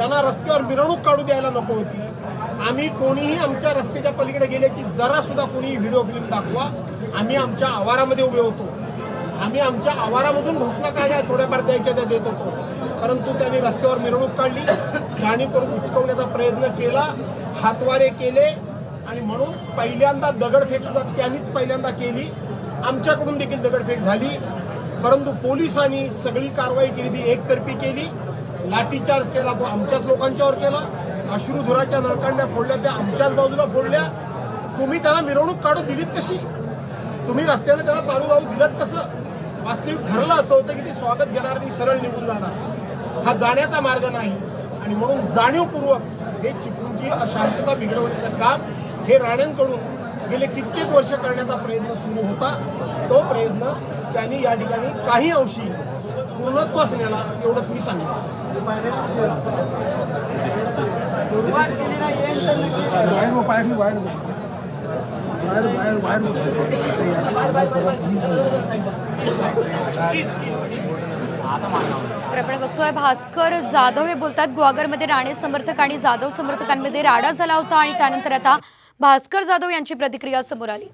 त्यांना रस्त्यावर मिरवणूक काढू द्यायला नको होती. आम्ही कोणीही आमच्या रस्त्याच्या पलीकडे गेल्याची जरा सुद्धा कोणीही व्हिडिओ फिल्म दाखवा. आम्ही आमच्या आवारामध्ये उभे होतो. आम्ही आमच्या आवारामधून घोषणा काय ह्या थोड्याफार द्यायच्या त्या देत होतो. परंतु त्यांनी रस्त्यावर मिरवणूक काढली. जाणीव करून उचकवण्याचा प्रयत्न केला. हातवारे केले. आणि म्हणून पहिल्यांदा दगडफेक सुद्धा त्यांनीच पहिल्यांदा केली. आमच्याकडून देखील दगडफेक झाली. परंतु पोलिसांनी सगळी कारवाई केली ती एकतर्फी केली. लाठीचार्ज केला तो आमच्याच लोकांच्यावर केला. अश्रुधुराच्या नळकांड्या फोडल्या त्या आमच्याच बाजूला फोडल्या. तुम्ही त्यांना मिरवणूक काढू दिलीत कशी? तुम्ही रस्त्याने त्यांना चालू राहू दिलं कसं? वास्तविक ठरलं असं होतं की ते स्वागत घेणार आणि सरळ निघून जाणार. हा जाण्याचा मार्ग नाही. आणि म्हणून जाणीवपूर्वक हे चिपळूणची अशांतता बिघडवण्याचं काम हे राण्यांकडून गेले कित्येक वर्ष करण्याचा प्रयत्न सुरू होता. तो प्रयत्न त्यांनी या ठिकाणी काही अंशी पूर्णत्वास नेला एवढं तुम्ही सांगितलं बाहेर वो बाहेर बाहेर बाहेर बाहेर तर आपण बघतोय भास्कर जाधव हे बोलतात गुहागरमध्ये राणे समर्थक आणि जाधव समर्थकांमध्ये राडा झाला होता आणि त्यानंतर आता भास्कर जाधव यांची प्रतिक्रिया समोर आली.